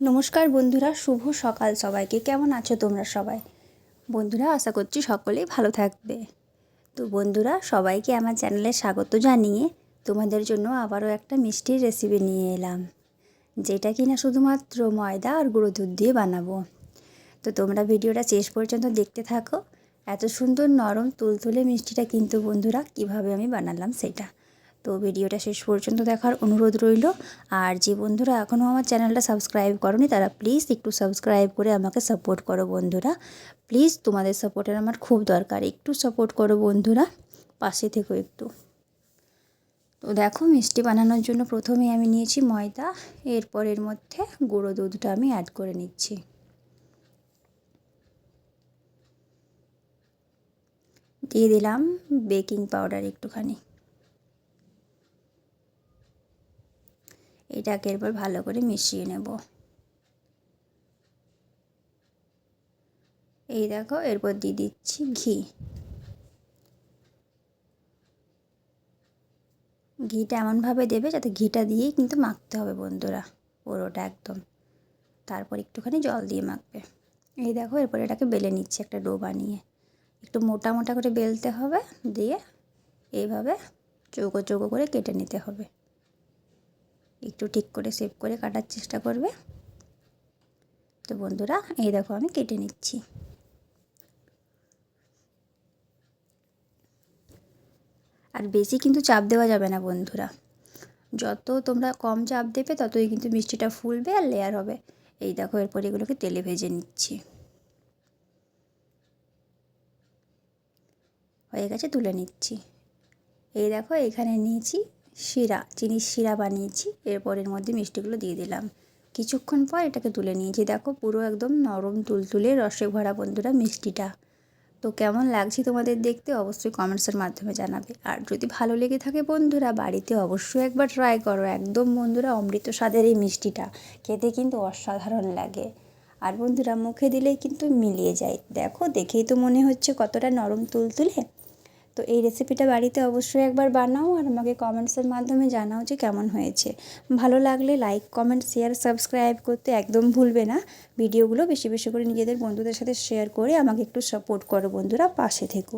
নমস্কার বন্ধুরা, শুভ সকাল সবাইকে। কেমন আছো তোমরা সবাই? বন্ধুরা, আশা করছি সকলেই ভালো থাকবে। তো বন্ধুরা, সবাইকে আমার চ্যানেলে স্বাগত জানিয়ে তোমাদের জন্য আবারও একটা মিষ্টির রেসিপি নিয়ে এলাম, যেটা কি না শুধুমাত্র ময়দা আর গুঁড়ো দুধ দিয়ে বানাবো। তো তোমরা ভিডিওটা শেষ পর্যন্ত দেখতে থাকো। এত সুন্দর নরম, তুলতুলে মিষ্টিটা কিন্তু বন্ধুরা, কীভাবে আমি বানালাম সেটা। তো ভিডিওটা শেষ পর্যন্ত দেখার অনুরোধ রইল। আর যে বন্ধুরা এখনও আমার চ্যানেলটা সাবস্ক্রাইব করনি, তারা প্লিজ একটু সাবস্ক্রাইব করে আমাকে সাপোর্ট করো বন্ধুরা। প্লিজ তোমাদের সাপোর্টের আমার খুব দরকার, একটু সাপোর্ট করো বন্ধুরা, পাশে থেকো একটু। তো দেখো মিষ্টি বানানোর জন্য প্রথমে আমি নিয়েছি ময়দা, এরপর এর মধ্যে গুঁড়ো দুধটা আমি অ্যাড করে নিচ্ছি। দিয়ে দিলাম বেকিং পাউডার একটুখানি। এটাকে এরপর ভালো করে মিশিয়ে নেব। এই দেখো, এরপর দিয়ে দিচ্ছি ঘি। ঘিটা এমনভাবে দেবে যাতে ঘিটা দিয়েই কিন্তু মাখতে হবে বন্ধুরা, পুরোটা একদম। তারপর একটুখানি জল দিয়ে মাখবে। এই দেখো, এরপর এটাকে বেলে নিচ্ছে একটা ডো বানিয়ে। একটু মোটা মোটা করে বেলতে হবে, দিয়ে এইভাবে চৌকো চৌকো করে কেটে নিতে হবে। একটু ঠিক করে সেভ করে কাটার চেষ্টা করবে। তো বন্ধুরা, এই দেখো আমি কেটে নিচ্ছি। আর বেশি কিন্তু চাপ দেওয়া যাবে না বন্ধুরা। যত তোমরা কম চাপ দেবে, ততই কিন্তু মিষ্টিটা ফুলবে আর লেয়ার হবে। এই দেখো, এরপর এগুলোকে তেলে ভেজে নিচ্ছি। হয়ে গেছে, তুলে নিচ্ছি। এই দেখো, এখানে নিয়েছি শিরা, চিনির শিরা বানিয়েছি, এরপর এর মধ্যে মিষ্টিগুলো দিয়ে দিলাম। কিছুক্ষণ পর এটাকে তুলে নিয়েছি। দেখো পুরো একদম নরম তুলতুলে রসে ভরা বন্ধুরা মিষ্টিটা। তো কেমন লাগছে তোমাদের দেখতে অবশ্যই কমেন্টসের মাধ্যমে জানাবে। আর যদি ভালো লেগে থাকে বন্ধুরা, বাড়িতে অবশ্যই একবার ট্রাই করো। একদম বন্ধুরা, অমৃত স্বাদের এই মিষ্টিটা। খেতে কিন্তু অসাধারণ লাগে। আর বন্ধুরা, মুখে দিলেই কিন্তু মিলিয়ে যায়। দেখো, দেখেই তো মনে হচ্ছে কতটা নরম তুলতুলে। তো এই রেসিপিটা বাড়িতে অবশ্যই একবার বানাও আর আমাকে কমেন্টসের মাধ্যমে জানাও যে কেমন হয়েছে। ভালো লাগলে লাইক কমেন্ট শেয়ার সাবস্ক্রাইব করতে একদম ভুলবে না। ভিডিওগুলো বেশি বেশি করে নিজেদের বন্ধুদের সাথে শেয়ার করে আমাকে একটু সাপোর্ট করো বন্ধুরা, পাশে থেকো।